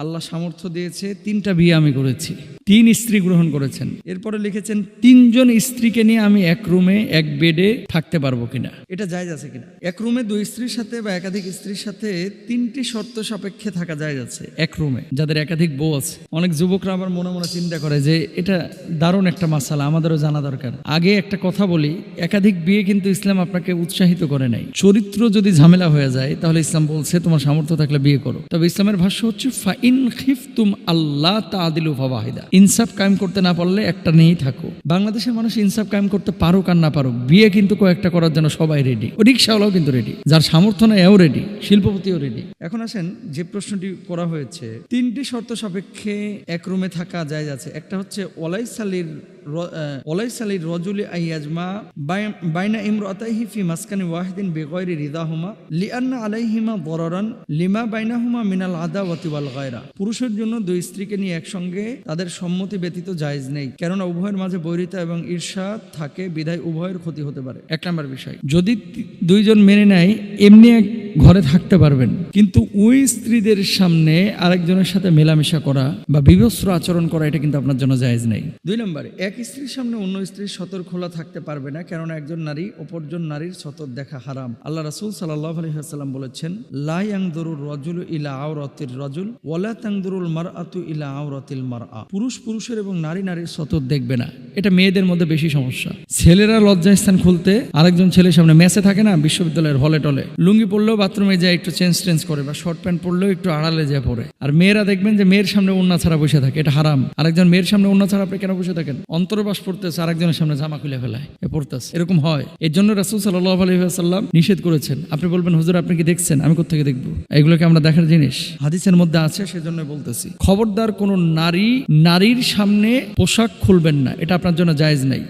আল্লাহ সামর্থ্য দিয়েছে তিনটা বিয়ে আমি করেছি। তিন স্ত্রী গ্রহণ করেছেন। এরপরে লিখেছেন, তিনজন স্ত্রীকে নিয়ে আমি এক রুমে, এক বেডে থাকতে পারব কিনা? এটা জায়জ আছে কিনা? এক রুমে দুই স্ত্রীর সাথে বা একাধিক স্ত্রীর সাথে তিনটি শর্ত সাপেক্ষে থাকা যায় যাচ্ছে এক রুমে, যাদের একাধিক বউ আছে। অনেক যুবকরা আবার মনে মনে চিন্তা করে যে এটা দারুণ একটা মাসালা, আমাদেরও জানা দরকার। আগে একটা কথা বলি, একাধিক বিয়ে কিন্তু ইসলাম আপনাকে উৎসাহিত করে নাই। চরিত্র যদি ঝামেলা হয়ে যায়, তাহলে ইসলাম বলছে, তোমার সামর্থ্য থাকলে বিয়ে করো। তবে ইসলামের ভাষ্য হচ্ছে, ফাইন খিফতুম আল্লাহ তাদিলু ফাওয়াহিদা। ইনসাফ কায়েম করতে না পারলে একটা নেই থাকো। বাংলাদেশের মানুষ ইনসাফ কায়েম করতে পারুক আর না পারুক, বিয়ে কিন্তু কয়েকটা করার জন্য সবাই রেডি রিক্সাওয়ালাও কিন্তু রেডি যার সামর্থ্য নেই এও রেডি শিল্পপতিও রেডি এখন আসেন যে প্রশ্নটি করা হয়েছে, তিনটি শর্ত সাপেক্ষে এক রুমে থাকা যায় যাচ্ছে একটা হচ্ছে ওলাইসালির র- আহ, ওলাইসালির রজুলি আইয়াজমা বাই- বাইনা ইমরাতাইহি ফি মাসকানি ওয়াহিদিন বেগয়রি রিদাহুমা লিআন্না আলাইহিমা বরারান লিমা বাইনাহুমা মিনাল আদাওয়াতি ওয়াল গায়রা। পুরুষের জন্য দুই স্ত্রীকে নিয়ে একসঙ্গে তাদের সম্মতি ব্যতীত জায়েজ নেই কেননা উভয়ের মাঝে বৈরিতা এবং ঈর্ষা থাকে বিধায় উভয়ের ক্ষতি হতে পারে। এক নম্বর বিষয় যদি দুইজন মেনে নেয় এমনি এক ঘরে থাকতে পারবেন। কিন্তু ওই স্ত্রীদের সামনে আরেকজনের সাথে মেলামেশা করা বা বিভস্র আচরণ করা, এটা কিন্তু আপনার জন্য জায়েজ নেই। দুই নম্বরে, এক স্ত্রীর সামনে অন্য স্ত্রীর সতর খোলা থাকতে পারবে না, কেননা একজন নারী অপরজন নারীর সতর দেখা হারাম। আল্লাহ রাসুল সাল্লাল্লাহু আলাইহি ওয়াসাল্লাম বলেছেন, লা ইয়াংদুরুর রজুল ইলা আওরাতির রাজুল ওয়ালা তাংদুরুল মারআতু ইলা আওরাতিল মারআ। পুরুষ পুরুষের এবং নারী নারীর সতর দেখবে না। এটা মেয়েদের মধ্যে বেশি সমস্যা। ছেলেরা লজ্জাস্থান খুলতে আরেকজন ছেলের সামনে মেসে থাকে না, বিশ্ববিদ্যালয়ের হলে টলে। লুঙ্গি পরলেও বাথরুমে যায়, একটু চেঞ্জ টেঞ্জ করে বা শর্ট প্যান্ট পরলেও একটু আড়ালে যায় পরে আর মেয়েরা দেখবেন যে মেয়ের সামনে উন্না ছাড়া বসে থাকে, এটা হারাম। আরেকজন মেয়ের সামনে উন্না ছাড়া আপনি কেন বসে থাকেন? অন্তর্বাস পড়তেছে আরেকজনের সামনে জামা খুলে ফেলায়, এ পড়তেছে এরকম হয়। এর জন্য রাসুল সাল্লাহ আলহিহাসাল্লাম নিষেধ করেছেন। আপনি বলবেন, হুজুর, আপনি কি দেখছেন? আমি কোথেকে দেখব? এগুলোকে আমরা দেখার জিনিস। হাদিসের মধ্যে আছে সেজন্য বলতেছি। খবরদার কোনো নারী, নারীর সামনে পোশাক খুলবেন না, এটা আপনার জন্য জায়েজ নাই।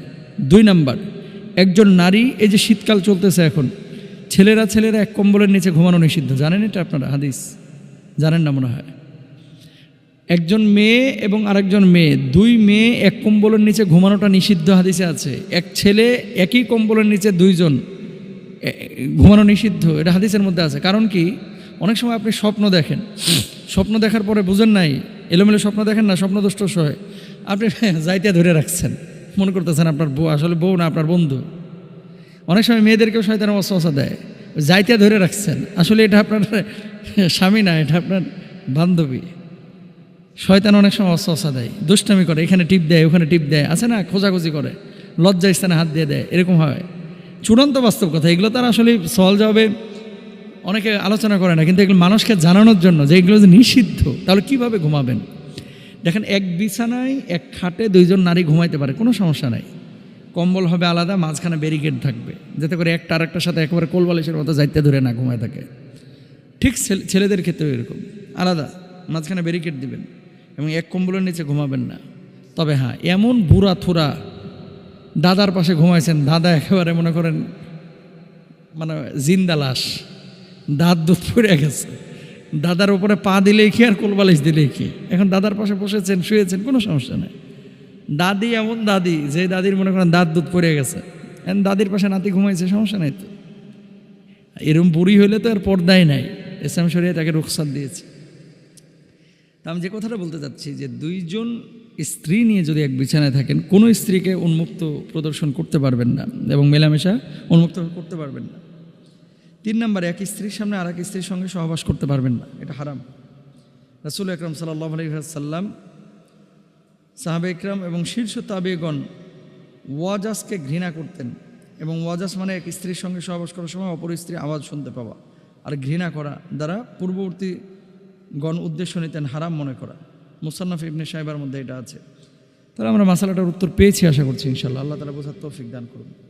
দুই নাম্বার, একজন নারী, এই যে শীতকাল চলতেছে এখন ছেলেরা ছেলেরা এক কম্বলের নিচে ঘুমানো নিষিদ্ধ। জানেন এটা আপনারা হাদিস? জানেন না মনে হয়? একজন মেয়ে এবং আরেকজন মেয়ে, দুই মেয়ে এক কম্বলের নিচে ঘুমানোটা নিষিদ্ধ হাদিসে আছে। এক ছেলে একই কম্বলের নিচে দুইজন ঘুমানো নিষিদ্ধ, এটা হাদিসের মধ্যে আছে। কারণ কি? অনেক সময় আপনি স্বপ্ন দেখেন, স্বপ্ন দেখার পরে বুঝেন নাই, এলোমেলো স্বপ্ন দেখেন না, স্বপ্ন দুষ্ট সহে আপনি যাইতে ধরে রাখছেন। মনে করতেছেন আপনার বউ, আসলে বউ না, আপনার বন্ধু। অনেক সময় মেয়েদেরকেও শয়তানের অস্ত্র দেয়। যাইতে ধরে রাখছেন। আসলে এটা আপনার স্বামী না, এটা আপনার বান্ধবী। শয়তান অনেক সময় অস্ত্র দেয়, দুষ্টামি করে, এখানে টিপ দেয়, ওখানে টিপ দেয়, আছে না? খোঁজাখুঁজি করে, লজ্জা স্থানে হাত দিয়ে দেয়, এরকম হয়। চূড়ান্ত বাস্তব কথা, এগুলো তার আসলে সহল যাবে অনেকে আলোচনা করে না, কিন্তু এগুলো মানুষকে জানানোর জন্য যে এগুলো যে নিষিদ্ধ, তাহলে কীভাবে ঘুমাবেন? দেখেন, এক বিছানায়, এক খাটে দুইজন নারী ঘুমাইতে পারে, কোনো সমস্যা নাই। কম্বল হবে আলাদা, মাঝখানে ব্যারিকেড থাকবে। যাতে করে একটা আরেকটার সাথে একেবারে কোলবালিশের মতো যাইতে ধরে না ঘুমায় থাকে। ঠিক ছেলে- ছেলেদের ক্ষেত্রেও এরকম। আলাদা, মাঝখানে ব্যারিকেড দিবেন এবং এক কম্বলের নিচে ঘুমাবেন না। তবে হ্যাঁ এমন বুড়া থুরা দাদার পাশে ঘুমাইছেন, দাদা একেবারে মনে করেন মানে জিন্দা লাশ। দাঁত দুধ পড়ে গেছে। দাদার উপরে পা দিলেই কি আর কোলবালিশ দিলেই কি? এখন দাদার পাশে বসেছেন, শুয়েছেন, কোনো সমস্যা নেই। দাদি এমন দাদি যে দাদির মনে করেন দাঁত দুধ পড়ে গেছে। দাদির পাশে নাতি ঘুমাইছে, সমস্যা নাই তো। এরম বুড়ি হইলে তো আর পর্দাই নাই। ইসলাম শরিয়া তাকে রুখসাত দিয়েছে। তা আমি যে কথাটা বলতে চাচ্ছি যে দুইজন স্ত্রী নিয়ে যদি এক বিছানায় থাকেন, কোনো স্ত্রীকে উন্মুক্ত প্রদর্শন করতে পারবেন না এবং মেলামেশা উন্মুক্ত করতে পারবেন না। তিন নম্বর, এক স্ত্রীর সামনে আর এক স্ত্রীর সঙ্গে সহবাস করতে পারবেন না। এটা হারাম। রাসুল আকরম সাল্লাহ আলহিহাসাল্লাম সাহাবে ইকরাম এবং শীর্ষ তাবেগণ ওয়াজাসকে ঘৃণা করতেন এবং ওয়াজাস মানে এক স্ত্রীর সঙ্গে সহবাস করার সময় অপর স্ত্রী আওয়াজ শুনতে পাওয়া আর ঘৃণা করা দ্বারা পূর্ববর্তী গণ উদ্দেশ্য নিতেন হারাম মনে করা। মুসান্নাফ ইবনে সাহেবার মধ্যে এটা আছে। তাহলে আমরা মাসালাটার উত্তর পেয়েছি আশা করছি ইনশাল্লাহ আল্লাহ তালা বোঝার তৌফিক দান করুন।